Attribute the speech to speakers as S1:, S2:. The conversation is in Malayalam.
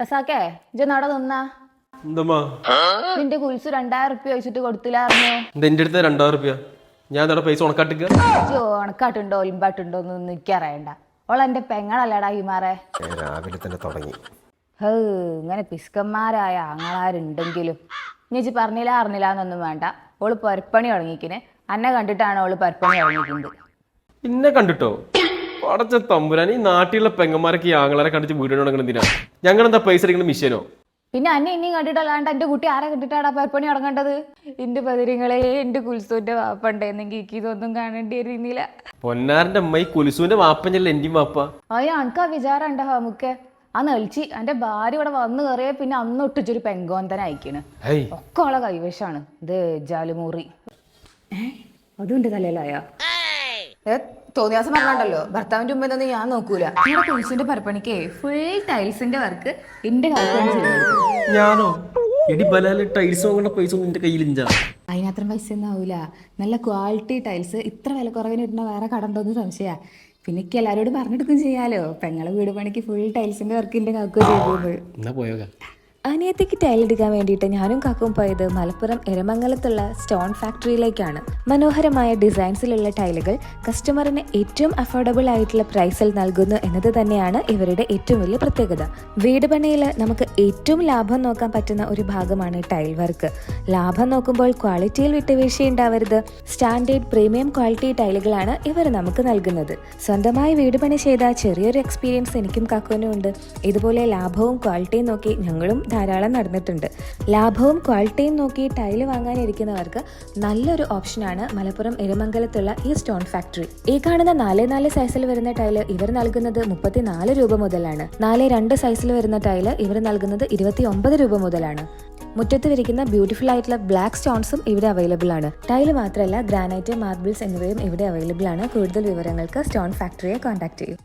S1: റസാക്കേ ഇജ്ജ് നട നിന്നാ. നിന്റെ കുൽസ് രണ്ടായിരം റുപ്യ വെച്ചിട്ട് കൊടുത്തില്ലായിരുന്നു
S2: എന്റെ അടുത്ത് രണ്ടായിരം റുപ്യ ഞാൻ പൈസ ഉണക്കാട്ടിക്ക.
S1: ഉണക്കാട്ടുണ്ടോ ഒലിമ്പാട്ടുണ്ടോ എന്ന് എനിക്കറിയണ്ട ഓളെ എന്റെ പെങ്ങളല്ലടാ ഹിമാറെ
S2: രാവിലെ തന്നെ തുടങ്ങി.
S1: ഹേ ഇങ്ങനെ പിസ്കന്മാരായ ആങ്ങളാരുണ്ടെങ്കിലും. ഇനി ഇജ്ജ് പറഞ്ഞില്ല അറിഞ്ഞില്ല എന്നൊന്നും വേണ്ട. ഓൾ പരപ്പണി തുടങ്ങിക്കിന്. അന്നെ കണ്ടിട്ടാണ് ഓൾ പരപ്പണി തുടങ്ങിക്കുന്നത്.
S2: പിന്നെ കണ്ടിട്ടോ? പടച്ച തമ്പുരാൻ ഈ നാട്ടിലുള്ള പെങ്ങന്മാരൊക്കെ ഈ ആങ്ങളാരെ കണ്ടിട്ട് വീട് തുടങ്ങണം എന്തിനാ? ഞങ്ങൾ എന്താ പൈസ അടിക്കുന്ന മിഷനോ?
S1: പിന്നെ അന്നെ ഇനിയും കണ്ടിട്ടല്ലാണ്ട് എന്റെ കുട്ടി ആരെ കണ്ടിട്ടാടാ പരപ്പണി തുടങ്ങേണ്ടത്? എന്റെ പതിരങ്ങളെ എന്റെ കുൽസുവിന്റെ വാപ്പണ്ടേ എനിക്ക് ഇതൊന്നും കാണേണ്ടി വരുന്നില്ല
S2: പൊന്നാറിന്റെ അമ്മ ഈ കുലുസുവിന്റെ വാപ്പഞ്ഞല്ല എന്റെയും വാപ്പ?
S1: അയ്യ അനക്ക് ആ വിചാരം ഉണ്ടാ നമുക്ക് ആ നെളിച്ചി എന്റെ ഭാര്യ ഇവിടെ വന്നു കയറിയ പിന്നെ അന്ന് ഒട്ടിച്ചൊരു പെങ്കോന്തന അയക്കണ്. ഒക്കെ ഉള്ള കൈവശാണ്. ഇത് ജാലുമൂറി. ഏ? അതുണ്ട് തലയിലായ? ഏ? തോന്നിയാസം പറഞ്ഞല്ലോ ഭർത്താവിന്റെ മുമ്പ് എന്നൊന്നും ഞാൻ നോക്കൂല. നിങ്ങളുടെ കുളിച്ചിന്റെ പരപ്പണിക്ക് ഫുൾ ടൈൽസിന്റെ വർക്ക് എന്റെ കാലത്താണ്
S2: ഞാനോ? എടി ബലാൽ ടൈൽസ് വാങ്ങേണ്ട പൈസ ഒന്നും എന്റെ കയ്യിലില്ല
S1: അതിനത്രയും പൈസ ഒന്നും ആവൂല. നല്ല ക്വാളിറ്റി ടൈൽസ് ഇത്ര വില കുറവിന് ഇടുന്ന വേറെ കടണ്ടോന്ന് സംശയ. പിന്നെ എനിക്ക് എല്ലാവരോടും പറഞ്ഞെടുക്കും ചെയ്യാലോ. പെങ്ങളെ വീട് പണിക്ക് ഫുൾ ടൈൽസിന്റെ വർക്ക് എന്റെ കാക്കു ചെയ്തത്
S2: എന്നാ
S3: അനിയത്തിക്ക് ടൈൽ എടുക്കാൻ വേണ്ടിയിട്ട് ഞാനും കാക്കും പോയത് മലപ്പുറം എരമംഗലത്തുള്ള സ്റ്റോൺ ഫാക്ടറിയിലേക്കാണ് മനോഹരമായ ഡിസൈൻസിലുള്ള ടൈലുകൾ കസ്റ്റമറിന് ഏറ്റവും അഫോർഡബിൾ ആയിട്ടുള്ള പ്രൈസിൽ നൽകുന്നു എന്നത് തന്നെയാണ് ഇവരുടെ ഏറ്റവും വലിയ പ്രത്യേകത. വീട് പണിയിൽ നമുക്ക് ഏറ്റവും ലാഭം നോക്കാൻ പറ്റുന്ന ഒരു ഭാഗമാണ് ടൈൽ വർക്ക് ലാഭം നോക്കുമ്പോൾ ക്വാളിറ്റിയിൽ വിട്ടുവീഴ്ച ഉണ്ടാവരുത്. സ്റ്റാൻഡേർഡ് പ്രീമിയം ക്വാളിറ്റി ടൈലുകളാണ് ഇവർ നമുക്ക് നൽകുന്നത്. സ്വന്തമായി വീട് പണി ചെയ്ത ചെറിയൊരു എക്സ്പീരിയൻസ് എനിക്കും കാക്കുവിനും ഉണ്ട്. ഇതുപോലെ ലാഭവും ക്വാളിറ്റിയും നോക്കി ഞങ്ങളും ധാരാളം നടന്നിട്ടുണ്ട്. ലാഭവും ക്വാളിറ്റിയും നോക്കി ടൈൽ വാങ്ങാനിരിക്കുന്നവർക്ക് നല്ലൊരു ഓപ്ഷനാണ് മലപ്പുറം എരുമംഗലത്തുള്ള ഈ സ്റ്റോൺ ഫാക്ടറി. ഈ കാണുന്ന നാല് നാല് സൈസിൽ വരുന്ന ടൈൽ ഇവർ നൽകുന്നത് മുപ്പത്തിനാല് രൂപ മുതലാണ്. നാല് രണ്ട് സൈസിൽ വരുന്ന ടൈൽ ഇവർ നൽകുന്നത് ഇരുപത്തി ഒമ്പത് രൂപ മുതലാണ്. മുറ്റത്ത് വിരിക്കുന്ന ബ്യൂട്ടിഫുൾ ആയിട്ടുള്ള ബ്ലാക്ക് സ്റ്റോൺസും ഇവിടെ അവൈലബിൾ ആണ്. ടൈൽ മാത്രമല്ല ഗ്രാനൈറ്റ് മാർബിൾസ് എന്നിവയും ഇവിടെ അവൈലബിൾ ആണ്. കൂടുതൽ വിവരങ്ങൾക്ക് സ്റ്റോൺ ഫാക്ടറിയെ കോൺടാക്ട് ചെയ്യും.